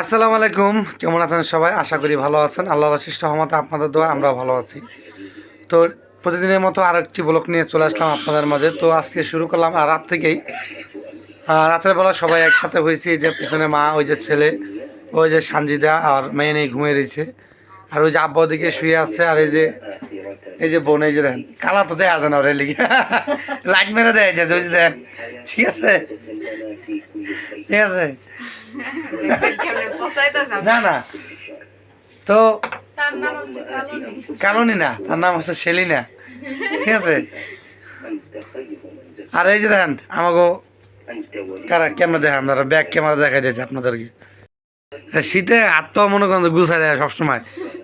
আসসালামু আলাইকুম। কেমন আছেন সবাই? আশা করি ভালো আছেন। আল্লাহ রশিষ্ট রহমতে আপনাদের দোয়া আমরা ভালো আছি। তো প্রতিদিনের মতো আর একটি ব্লক নিয়ে চলে আসলাম আপনাদের মাঝে। তো আজকে শুরু করলাম আর রাত থেকেই। রাতের বেলা সবাই একসাথে হয়েছি। যে পিছনে মা, ওই যে ছেলে, ওই যে সানজিদা আর মেয়ে নেই ঘুমিয়ে রয়েছে। আর ওই যে আব্বা দিকে শুয়ে আছে আর এই যে এই যে বোন, এই যে দেন কালা তো দেয়া যায় না ওরে লাইট মেরে দেয় যে যে দেন ঠিক আছে? ঠিক আছে? না না। তো কালনি না তার নাম হচ্ছে সেলিনা। ঠিক আছে? আর এই যে দেখেন আমাকে কারা ক্যামেরা দেখেন আপনারা ব্যাক ক্যামেরা দেখাই দিয়েছে আপনাদেরকে। শীতে তো মনে করেন গুছাই দেয় সবসময়।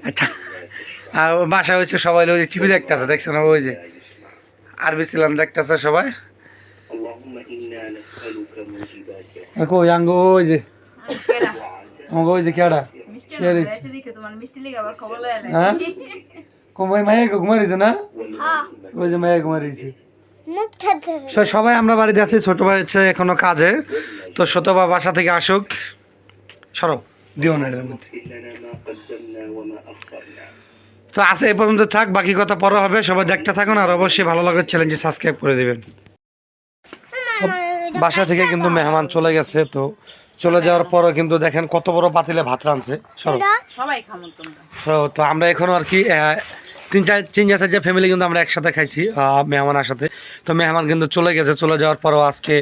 আচ্ছা আর বাসা হচ্ছে সবাই ওই যে টিভি দেখতেছে দেখছেন ওই যে আরবি ছিলাম দেখতেছে সবাই। কই আঙ্গ ওই যে আমাকে ওই যে কেডা? হ্যাঁ? ঘুমাই রয়েছে না? ওই যে ঘুমাই সবাই আমরা বাড়িতে আছি ছোট ভাই হচ্ছে এখনও কাজে। তো ছোট বা বাসা থেকে আসুক। সরো দিও না এটার মধ্যে। তো আছে এই পর্যন্ত থাক বাকি কথা পরে হবে। সবাই দেখতে থাকুন আর অবশ্যই ভালো লাগলে চ্যানেলটি সাবস্ক্রাইব করে দেবেন। বাসা থেকে কিন্তু মেহমান চলে গেছে তো চলে যাওয়ার পরও কিন্তু দেখেন কত বড় পাতিলে ভাত রাঁধছে। সরো। সবাই খামো তোমরা। তো তো আমরা এখনও আর কি তিন চার তিন চার চারটা ফ্যামিলি কিন্তু আমরা একসাথে খাইছি আহ, মেহমানের সাথে। তো মেহমান কিন্তু চলে গেছে চলে যাওয়ার পরও আজকে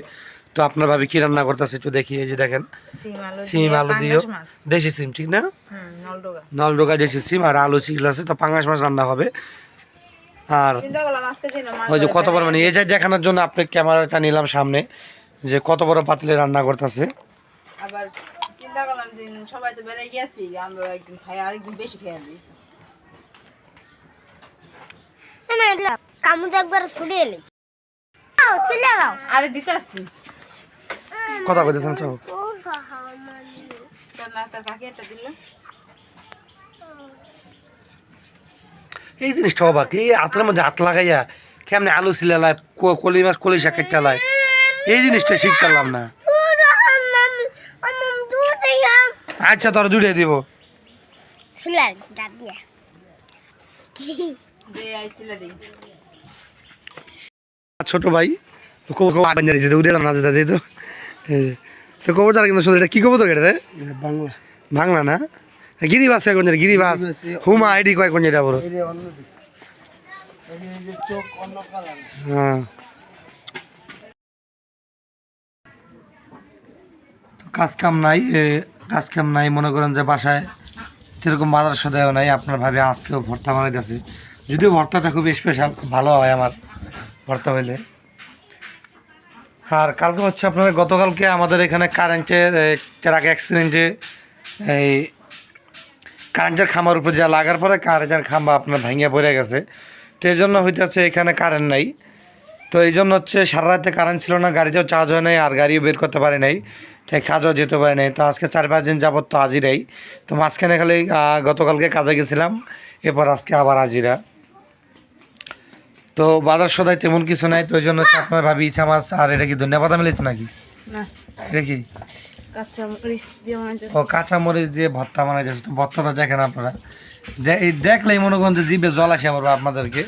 তো আপনার ভাবি কি রান্না করতেছে একটু দেখি এই যে দেখেন। সিম আলু দিও দেশি সিম ঠিক না? নলডোগা। নলডোকা দেশি সিম আর আলু চিগল আছে তো পাঙ্গাস মাছ রান্না হবে। আর ওই যে কত বড় মানে এই যে দেখানোর জন্য আপনি ক্যামেরাটা নিলাম সামনে যে কত বড় পাতিলে রান্না করতেছে। আবার চিন্তা করলাম দিন সবাই তো বেড়ে গেছি আমরা একদিন খাই আর একদিন বেশি খেয়ে দিই কামুদ একবার ছুটে এলি। আরে দিতে আসছি। কথা কইতেছেন সব তোর না তোর কাকি একটা দিল। এই জিনিসটা অবাক এই মধ্যে হাত লাগাইয়া কেমনে আলু ছিলালায় কলি মাছ কলি শাক চালায় এই জিনিসটা শিখতে পারলাম না। আচ্ছা তোর দুটিয়ে দিব। দে আইছিল দিই ছোট ভাই বাঞ্জারিছে উড়ে না যেটা দিত তো কবুতর কিন্তু শুধু এটা কি কবুতর এটা রে? বাংলা। বাংলা না? গিরিবাস কয় কোন গিরিবাস? হুমা আইডি কয় কোন এটা বড় এটা অন্য দিক। এই যে চোখ অন্য কালার। হ্যাঁ। তো কাজ কাম নাই এ, কাজ কাম নাই? মনে করেন যে বাসায় সেরকম বাজার সদায়ও নাই। আপনার ভাবে আজকেও ভর্তা বানাইতেছে। যদিও ভর্তাটা খুব স্পেশাল ভালো হয় আমার ভর্তা হইলে। আর কালকে হচ্ছে আপনার গতকালকে আমাদের এখানে কারেন্টের ট্রাক অ্যাক্সিডেন্টে এই কারেন্টের খামার উপর যা লাগার পরে কারেন্টের খাম্বা আপনার ভাঙিয়া পড়ে গেছে। তো জন্য হইতেছে এখানে কারেন্ট নাই। তো এই জন্য হচ্ছে সারা রাতে কারেন্ট ছিল না গাড়িতেও চার্জ হয় নাই আর গাড়িও বের করতে পারে নাই তাই কাজও যেতে পারে নাই। তো আজকে চার পাঁচ দিন যাবত তো হাজিরাই তো মাঝখানে খালি গতকালকে কাজে গেছিলাম এরপর আজকে আবার হাজিরা তো বাজার সদাই তেমন কিছু নাই তো ওই জন্য হচ্ছে আপনার ভাবি ইচ্ছা মাছ আর এটা কি ধন্যবাদ মিলেছে নাকি? এটা কি? ও কাঁচা মরিচ দিয়ে ভর্তা বানাই যাচ্ছে তো ভর্তাটা দেখেন আপনারা। দেখলেই মনে করেন যে জিভে জল আসে পড়বে আপনাদেরকে।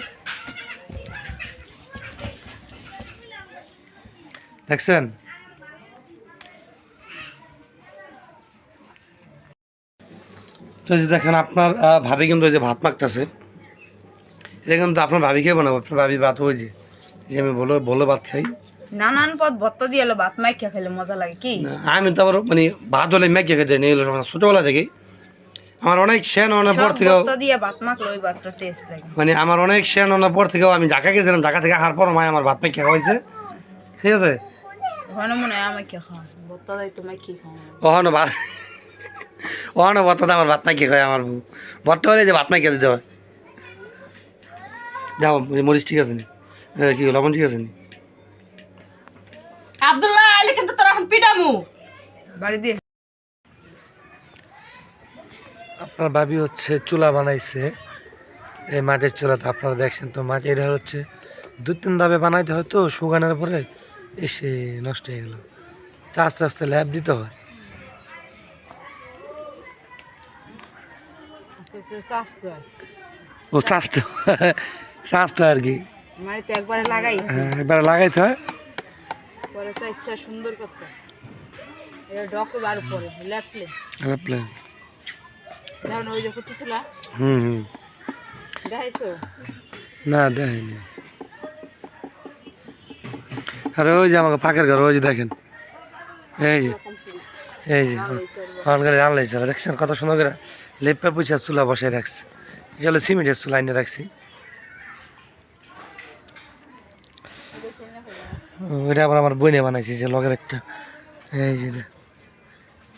দেখছেন? তো যে দেখেন আপনার ভাবি কিন্তু ওই যে ভাত মাখতেছে। এটা কিন্তু আপনার ভাবি খেয়ে বানাবো আপনার ভাবি ভাত ওই যে যে আমি বলো বলো ভাত খাই। নানান পদ ভত্তা দিয়ে এলো ভাত মাইকা খেলে মজা লাগে কি? আমি তো আবার মানে ভাত হলে মেঘে খেতে নিয়ে এলো ছোটোবেলা থেকেই। আমার অনেক শেন অনেক পর থেকেও মানে আমার অনেক শেন অনেক পর থেকেও আমি ঢাকা গেছিলাম ঢাকা থেকে আসার পর মায় আমার ভাত মেঘে খাওয়াইছে। ঠিক আছে? ওখানে মনে হয় আমাকে খাওয়া ভত্তা দেয় খাওয়া ওখানে ভাত ওখানে ভর্তাতে আমার ভাত খায় আমার বউ? হলে যে ভাত দিতে হয়। যাও মরিচ ঠিক আছে নি? কি লবণ ঠিক আছে নি? আব্দুল্লাহ আইলে কিন্তু তোর এখন পিটামু বাড়ি দিয়ে। আপনার ভাবি হচ্ছে চুলা বানাইছে এই মাটির চুলাতে আপনারা দেখছেন তো মাটি এটা হচ্ছে দু তিন ধাপে বানাইতে হয় তো শুকানোর পরে এসে নষ্ট হয়ে গেল। এটা আস্তে আস্তে ল্যাব দিতে হয়। ও স্বাস্থ্য স্বাস্থ্য আর কি। একবারে লাগাই। হ্যাঁ, এবার লাগাইতে হয়। পরে ইচ্ছা সুন্দর করতে। এটা ডক বার পরে যেমন ওই যে করতেছিল? হুম হুম। দেখাইছো? না দেয়নি আরে ওই যে আমাকে পাকের ঘর ওই যে দেখেন। এই যে এই যে অনগাড়ি রান্নাই চলে। দেখছেন কত সুন্দর করে লেপে পুছে চুলা বসাই রাখছে। এটা সিমেন্টের চুলা এনে রাখছি। ওইটা আবার আমার বইনে বানাইছি যে লগের একটা। এই যে এটা।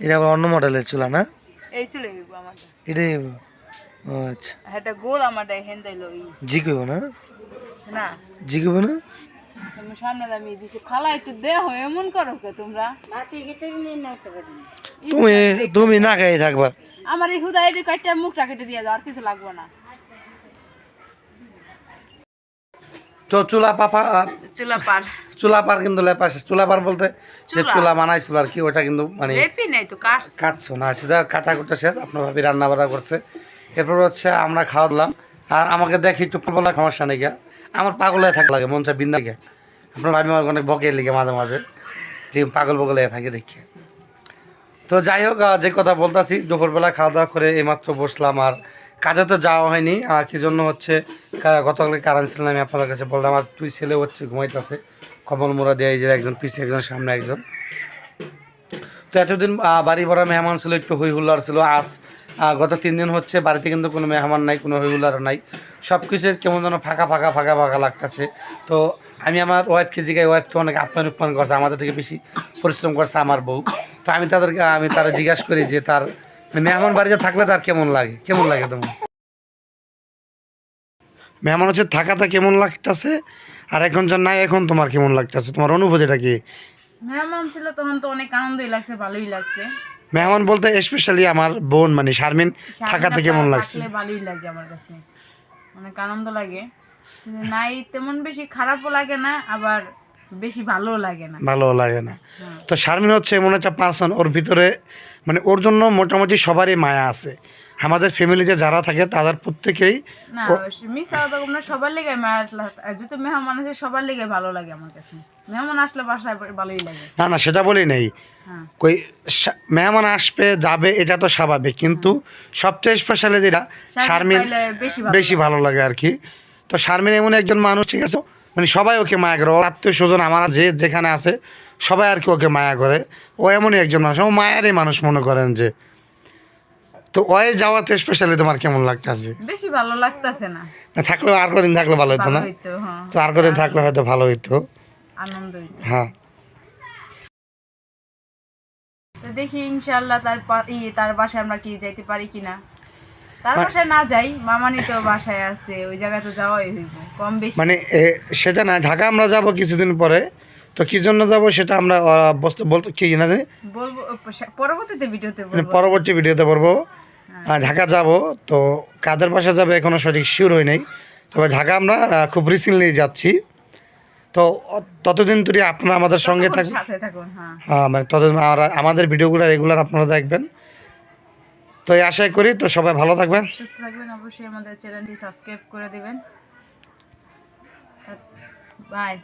এটা আবার অন্য মডেলের চুলা না? এই চলে এটাই ও আচ্ছা। এটা গোল আমারটা হেন দিল জি কইব না? না। জি কইব না? তুমি সামনে দামি দিছি। খালা একটু দেহ এমন করো কে তোমরা? তুমি তুমি না খাই থাকবা। আমার এই হুদা এটি মুখটা কেটে দিয়ে দাও আর কিছু লাগবে না। তো চুলা পাপা চুলা পার। চুলা পার কিন্তু লেপা শেষ চুলা পার বলতে যে চুলা। বানাইছিল আর কি ওটা কিন্তু মানে লেপি নাই তো কাটছ। কাটছো না। সেটা কাটা কুটা শেষ। আপনার ভাবি রান্না বান্না করছে। এরপর হচ্ছে আমরা খাওয়া দিলাম। আর আমাকে দেখি একটু বলা সমস্যা নেই। আমার পাগল হয়ে থাকা লাগে মন চায় বিন্দা গে আপনার ভাবি আমার অনেক বকে লিগে মাঝে মাঝে। যে পাগল বগল হয়ে থাকে দেখে। তো যাই হোক যে কথা বলতাছি, দুপুরবেলা খাওয়া দাওয়া করে এইমাত্র বসলাম আর কাজে তো যাওয়া হয়নি। আর কি জন্য হচ্ছে গতকালকে কারণ ছিলাম আমি আপনার কাছে বললাম আর তুই ছেলে হচ্ছে ঘুমাইতেছে। কমল মোড়া দেয় যে একজন পিছিয়ে একজন সামনে একজন। তো এতদিন বাড়ি ভরা মেহমান ছিল, একটু হই হুল্লার ছিল। আজ গত তিন দিন হচ্ছে বাড়িতে কিন্তু কোনো মেহমান নাই, কোনো হই হুল্লার নাই। সব কিছু কেমন যেন ফাঁকা ফাঁকা ফাঁকা ফাঁকা লাগতেছে। তো আমি আমার ওয়াইফকে জিজ্ঞাসা ওয়াইফ তো অনেক আপ্যায়ন উপ্যায়ন করছে আমাদের থেকে বেশি পরিশ্রম করছে আমার বউ। তো আমি তাদেরকে আমি তারা জিজ্ঞাসা করি যে তার মানে মেহমান বাড়িতে থাকলে তার কেমন লাগে? কেমন লাগে তোমার? মেহমান হচ্ছে থাকাটা কেমন লাগতেছে? আর এখন যখন নাই এখন তোমার কেমন লাগতেছে? তোমার অনুভূতিটা কি? মেহমান ছিল তখন তো অনেক আনন্দই লাগছে ভালোই লাগছে। মেহমান বলতে স্পেশালি আমার বোন মানে শারমিন থাকাতে কেমন লাগছে? ভালোই লাগে আমার কাছে। অনেক আনন্দ লাগে। নাই তেমন বেশি খারাপও লাগে না আবার বেশি ভালোও লাগে না। ভালো লাগে না। হ্যাঁ। তো শারমিন হচ্ছে এমন একটা পার্সন ওর ভিতরে মানে ওর জন্য মোটামুটি সবারই মায়া আছে। আমাদের ফ্যামিলিতে যারা থাকে তাদের প্রত্যেকেই না মিস আলাদা না সবার লেগে যেহেতু মেহমান আছে সবার লেগে ভালো লাগে আমার কাছে। মেহমান আসলে বাসায় ভালোই লাগে। না না সেটা বলি নেই। হ্যাঁ। কই মেহমান আসবে যাবে এটা তো স্বাভাবিক। কিন্তু সবচেয়ে স্পেশালি যেটা শারমিন বেশি বেশি ভালো লাগে আর কি। তো শারমিন এমন একজন মানুষ ঠিক আছে? মানে সবাই ওকে মায়া করে। ওর আত্মীয় স্বজন আমার যে যেখানে আছে সবাই আর কি ওকে মায়া করে। ও এমনই একজন মানুষ। ও মায়ারই মানুষ মনে করেন যে। তো ওই যাওয়াতে স্পেশালি তোমার কেমন লাগতেছে? বেশি ভালো লাগতেছে না। থাকলেও আর কদিন থাকলে ভালো হতো না? হ্যাঁ। তো আর কদিন থাকলে হয়তো ভালো হইতো। আনন্দ হ্যাঁ। তো দেখি ইনশাল্লাহ তার ই তার বাসায় আমরা কি যাইতে পারি কিনা। তার বাসায় না যাই মামানি তো বাসায় আছে ওই জায়গায় তো যাওয়াই হইব কম বেশি। মানে সেটা না ঢাকা আমরা যাব কিছুদিন পরে তো কি জন্য যাব সেটা আমরা আহ, বলতে কি না জানি? বলব পরবর্তীতে ভিডিওতে মানে পরবর্তী ভিডিওতে বলব। আহ, ঢাকা যাব তো কাদের বাসা যাবে এখনও সঠিক শিওর হই নাই। তবে ঢাকা আমরা খুব রিসেন্টলি যাচ্ছি। তো ততদিন ধরে আপনারা আমাদের সঙ্গে থাকবেন হ্যাঁ। হ্যাঁ মানে ততদিন আমাদের ভিডিওগুলো রেগুলার আপনারা দেখবেন। তো এই আশাই করি তো সবাই ভালো থাকবেন। সুস্থ থাকবেন, অবশ্যই আমাদের চ্যানেলটি সাবস্ক্রাইব করে দিবেন। বাই